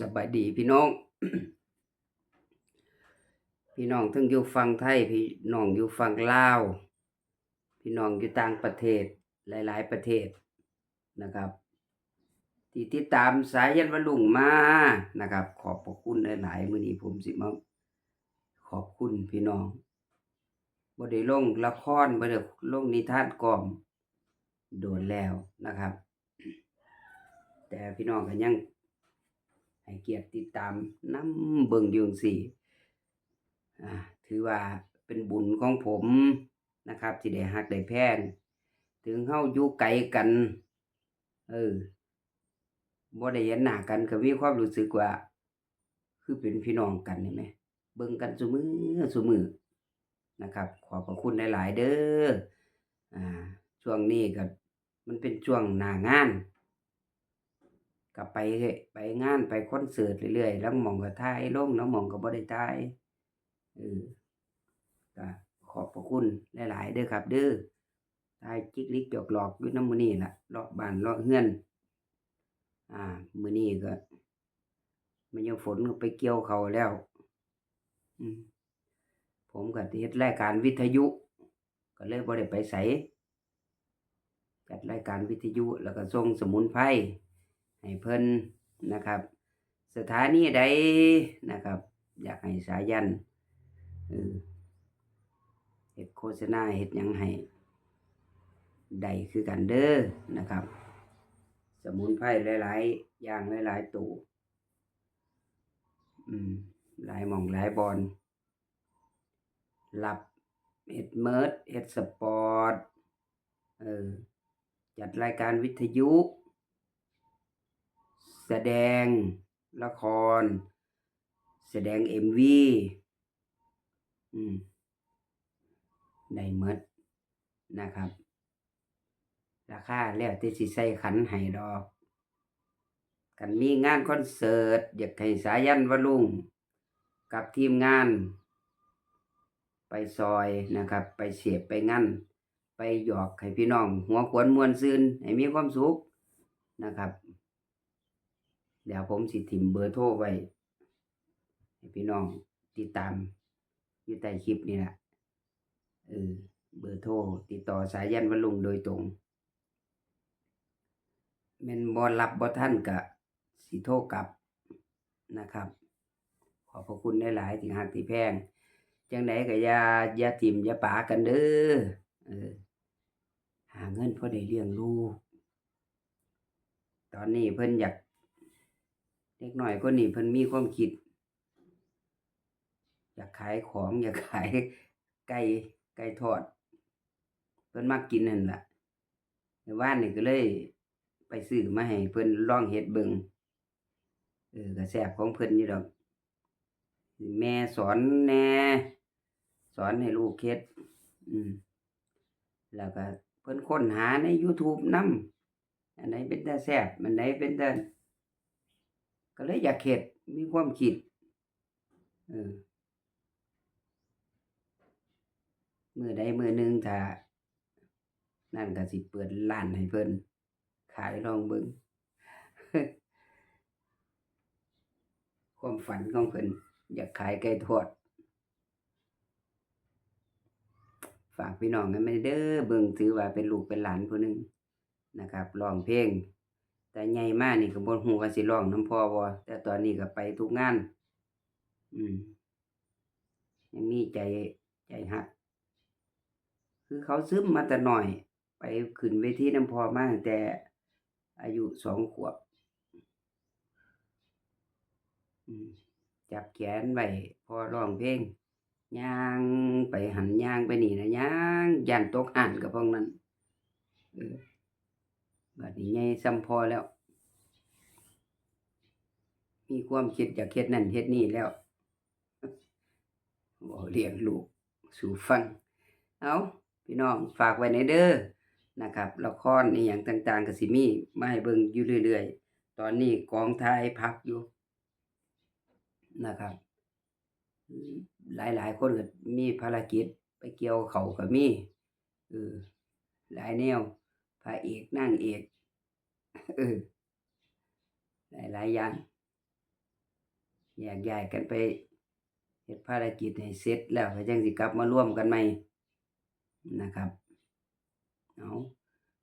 สบายดีพี่น้อง พี่น้องทั้งอยู่ฝั่งไทย พี่น้องอยู่ฝั่งลาว พี่น้องอยู่ต่างประเทศหลาย ๆ ประเทศนะครับ ที่ติดตามสายยันวลุงมานะครับ ขอบพระคุณหลาย ๆ มื้อนี้ผมสิมาขอบคุณพี่น้องบ่ได้ลงละครบ่ได้ลงนิทานกล่อมโดนแล้วนะครับ แต่พี่น้องก็ยัง ให้เกียรติติดตามน้ำเบิ่งยงซี้อ่าถือว่าเป็นบุญของผมนะครับที่ได้ฮักได้แพงถึงเฮาอยู่ไกลกัน เออบ่ได้เห็นหน้ากันก็มีความรู้สึกว่า คือเป็นพี่น้องกันนี่แหมเบิ่งกันซุมือซุมือนะครับ ขอบพระคุณหลาย ๆ เด้ออ่าช่วงนี้ก็มันเป็นช่วงหน้างาน ก็ไปไปงานไปคอนเสิร์ตเรื่อยๆแลางหม้องก็ถ่ายลงลางหม้องก็บ่ได้ถ่ายเออก็ขอบพระคุณหลายๆเด้อครับ เด้อถ่ายจิกลิกจอกหลอกอยู่นำมู่นี้ล่ะเลาะบ้านเลาะเรือน อ่า มือนี้ก็มันยังฝนไปเกี่ยวเขาแล้ว อืมผมก็เฮ็ดรายการวิทยุ ก็เลยบ่ได้ไปไสจัดรายการวิทยุแล้วก็ส่งสมุนไพร ให้เพิ่นนะครับ สถานีใดนะครับ อยากให้สายันเฮ็ดโฆษณาเฮ็ดยังให้ได้คือกันเด้อนะครับ สมุนไพรหลายๆอย่างหลายๆตัวอืมหลายหม้องหลายบอนรับเฮ็ดเมิดเฮ็ดสปอร์ตเออจัดรายการวิทยุ แสดงละคร แสดง MV อืมได้หมดนะครับ ราคาแล้วแต่สิใส่ขันให้ดอกคันมีงานคอนเสิร์ต อยากให้สายันวลุงกับทีมงาน ไปซอยนะครับ ไปเสียบไปงั้นไปหยอกให้พี่น้อง หัวขวนมวนซื่นให้มีความสุขนะครับ เดี๋ยวผมสิถิมเบอร์โทรไว้ให้พี่น้องติดตามอยู่ใต้คลิปนี่แหละเออเบอร์โทรติดต่อสายยันวันลุงโดยตรงแม่นบ่รับบ่ทันก็สิโทรกลับนะครับ ขอบพระคุณได้หลายที่ฮักที่แพงจังไดก็ยายาทิ่มยาป่ากันเด้อเออ หาเงินพอได้เลี้ยงลูกตอนนี้เพิ่นอยาก เด็กหน้อยคนนี้เพิ่นมีความคิด อยากขายของอยากขายไก่ไก่ทอด เพิ่นมักกินนั่นล่ะแต่ว่านนี่ก็เลย ไปซื้อมาให้เพิ่นลองเฮ็ดเบิงเออก็แซ่บของเพิ่นอยู่ดอก แม่สอนแน่สอนให้ลูกเฮ็ด อืม แล้วก็เพิ่นค้นหาใน YouTube นำอันไหนเป็นตาแซ่บอันไหนเป็นตา ก็เลยอยากเฮ็ดมีความคิดเออมือใดมือหนึ่งถ้านั่นก็สิเปิดร้านให้เพิ่นขายลองเบิ่งความฝันของเพิ่นอยากขายไก่ทอดฝากพี่น้องกันไว้เด้อเบิ่งถือว่าเป็นลูกเป็นหลานผู้หนึ่งนะครับร้องเพลง แต่ใหญ่มากนี่ก็บ่ฮู้ว่าสิร้องน้ำพ่อบ่แต่ตอนนี้ก็ไปทุกงาน อืมยังมีใจใจรัก คือเขาซึมมาแต่น้อย ไปขึ้นเวทีน้ำพ่อมาตั้งแต่อายุสองขวบจับแขนไว้พอร้องเพลงย่างไปหันย่างไปนี่นะย่างย้านตกห้านก็เพราะนั้นเออ บัดนี้ใหญ่ส่ำพอแล้ว มีความคิดอยากเฮ็ดนั่นเฮ็ดนี่แล้วเว้าเลี้ยงลูกสู่ฟัง เอาพี่น้องฝากไว้ในเด้อนะครับละครอิหยังต่างๆก็สิมีมาให้เบิ่งอยู่เรื่อยๆ ตอนนี้กองถ่ายพักอยู่นะครับ หลายๆคนก็มีภารกิจไปเกี่ยวเขาวก็มีเออหลายแนว พระเอกนางเอกเออหลายๆอย่างแยกย้ายกันไปเฮ็ดภารกิจให้เสร็จแล้วก็จังสิกลับมาร่วมกันใหม่นะครับเอา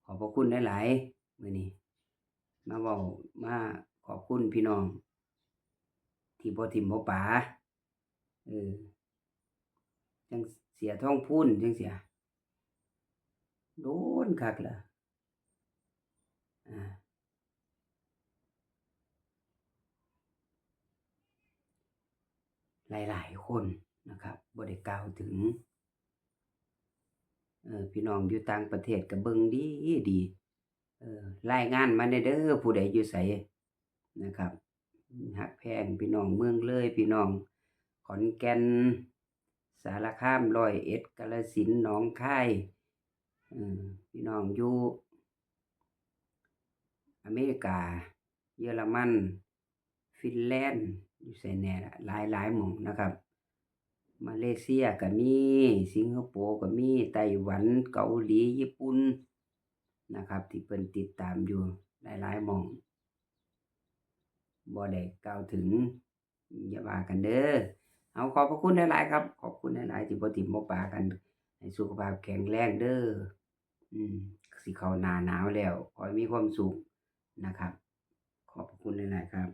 ขอบพระคุณหลายๆมื้อนี้มาเว้ามาขอบคุณพี่น้อง ที่บ่ทิ่มบ่ปาเออจังเสียท้องพูนจังเสียโดนคักล่ะอ่า หลายๆ คนนะครับบ่ได้กล่าวถึงเออพี่น้องอยู่ต่างประเทศก็เบิงดีดีเออรายงานมาแหน่เด้อผู้ใดอยู่ไสนะครับฮักแพงพี่น้องเมืองเลยพี่น้องขอนแก่นสารคามร้อยเอ็ดกาฬสินหนองคายพี่น้องอยู่ อเมริกา เยอรมัน ฟินแลนด์อยู่ไสแน่หล่ะหลายหมองนะครับ มาเลเซียก็มี สิงคโปร์ก็มี ไต้หวัน เกาหลี ญี่ปุ่น นะครับ ที่เพิ่นติดตามอยู่หลายๆหมองบ่ได้กล่าวถึงอย่าว่ากันเด้อ เอาขอบพระคุณหลายๆครับ ขอบคุณหลายๆที่บ่ทิ่มบ่ปากัน ให้สุขภาพแข็งแรงเด้อ อืมสิเข้าหน้าหนาวแล้ว ขอให้มีความสุข นะครับ ขอบคุณหลาย ๆ ครับ